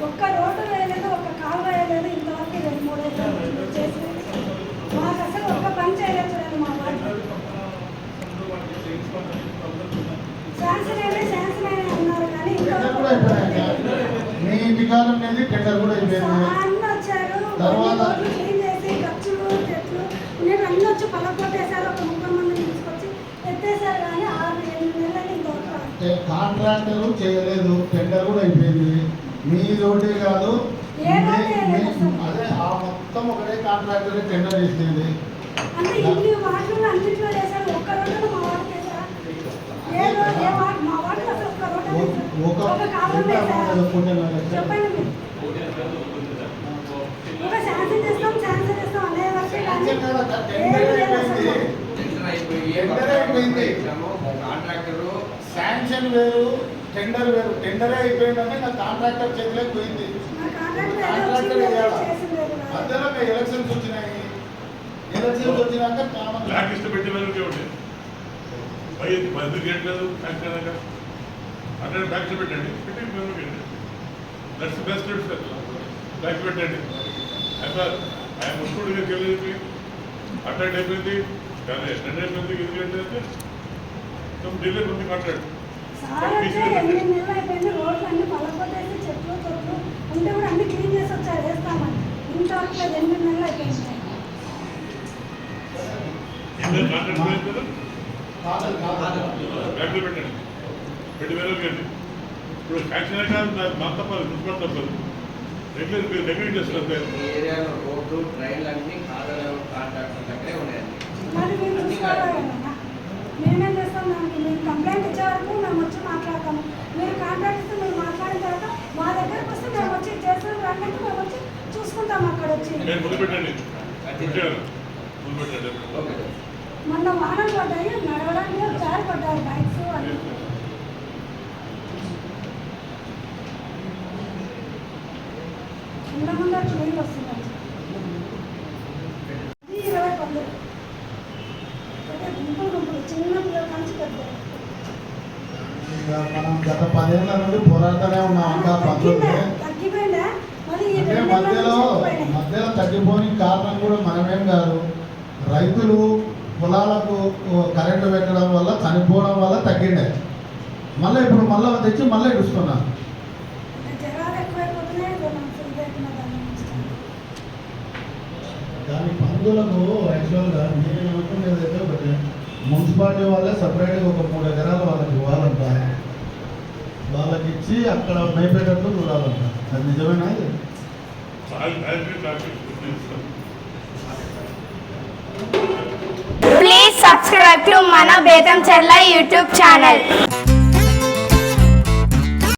ఒక్క రోడ్డు వేయలేదు ఒక్క కాలు వేయలేదు ఇంతవరకు రెండు మూడు చేసి మాకు అసలు ఒక్క పని చేయలేదు చూడండి మా వాడు శాంక్షన్ అయినా అన్నారు కానీ మీ కాలం అనేది టెండర్ కూడా కాంట్రాక్టర్ చేయలేదు టెండర్ కూడా అయిపోయింది. మీ రోడ్డే కాదు. అదే ఆ మొత్తం ఒకటే కాంట్రాక్టర్ టెండర్ చేసేది. ఒక- టెండర్ అయిపోయింది. కాంట్రాక్టర్ శాంక్షన్ వేరు టెండర్ వేరు. టెండరే అయిపోయిందంటే నా కాంట్రాక్టర్ చేతిలోకి పోయింది. కాంట్రాక్టర్ వేయాలా? మధ్యలో మీ ఎలక్షన్స్ వచ్చినాయి. ఎలక్షన్స్ వచ్చినాక కామన్ బ్లాక్ లిస్ట్ పెట్టే వాళ్ళకి చేయట్లేదు అంటే బ్లాక్ పెట్టండి. పెట్టి మేము దట్స్ బెస్ట్ బ్లాక్ పెట్టండి. ఆయన తెలియదు అటెండ్ అయిపోయింది. కానీ అటెండ్ అయిపోయింది ఇది రోడ్లు అన్ని పలకొట్టేసి చెట్లు చెట్లు. ఉంటే కూడా అన్ని క్లీన్ చేసి వచ్చారు వేస్తామని. ఇంతవరకు లేదు, ఎనిమిది నెలలు అయిపోయింది? పెట్టండి. పెట్టి వెళ్ళకండి ఇప్పుడు కాదు దానికి మా తప్పదు మున్సిపల్ తప్పదు. రెగ్యులర్ మీరు రెగ్యులేట్ చేస్తారు ఏరియాలో రోడ్లు ట్రైన్లు అన్ని కాదల కాంట్రాక్టర్ దగ్గరే ఉన్నాయండి మరి మేము చూసుకోవాలి కదా మేమేం చేస్తాం దానికి మీరు కంప్లైంట్ ఇచ్చే వరకు మేము వచ్చి మాట్లాడతాము ఇస్తే మీరు మాట్లాడిన తర్వాత మా దగ్గరకు వస్తే మేము వచ్చి చేస్తాం రండి అంటే మేము వచ్చి చూసుకుంటాం అక్కడ వచ్చి ముందు ముందు మొన్న వాహనాలు పడ్డాయి నడవడానికి జారి పడ్డారు బైక్స్ అన్ని. ఇంత ముందర నీళ్ళు వస్తున్నాయి. ఇరవై అంటే గుంపులు గుంపులు చిన్న పిల్లల నుంచి పెద్ద మనం గత పదేళ్ళ నుండి పోరాడుతూనే ఉన్నాం. ఇంకా పద్ధతి తగ్గిపోయిందా మరి ఈ అంటే మధ్యలో. మధ్యలో తగ్గిపోని కారణం కూడా మనమేం కాదు. రైతులు పొలాలకు కరెంటు పెట్టడం వల్ల చనిపోవడం వల్ల తగ్గిండే. మళ్ళీ ఇప్పుడు మళ్ళీ తెచ్చి మళ్ళీ ఇడుస్తున్నాం అంటే జనాలు ఎక్కువైపోతున్నాయి మనం ఫుల్ పెట్టిన దాని పందులకు యాక్చువల్గా నేను మున్సిపాలిటీ వాళ్ళే సపరేట్గా ఒక మూడు ఎకరాలు వాళ్ళకి ఇవ్వాలంట వాళ్ళకి ఇచ్చి అక్కడ మేపేటట్లు చూడాలంట అది నిజమేనా ఇది? Please subscribe to Mana Betam Chella YouTube channel.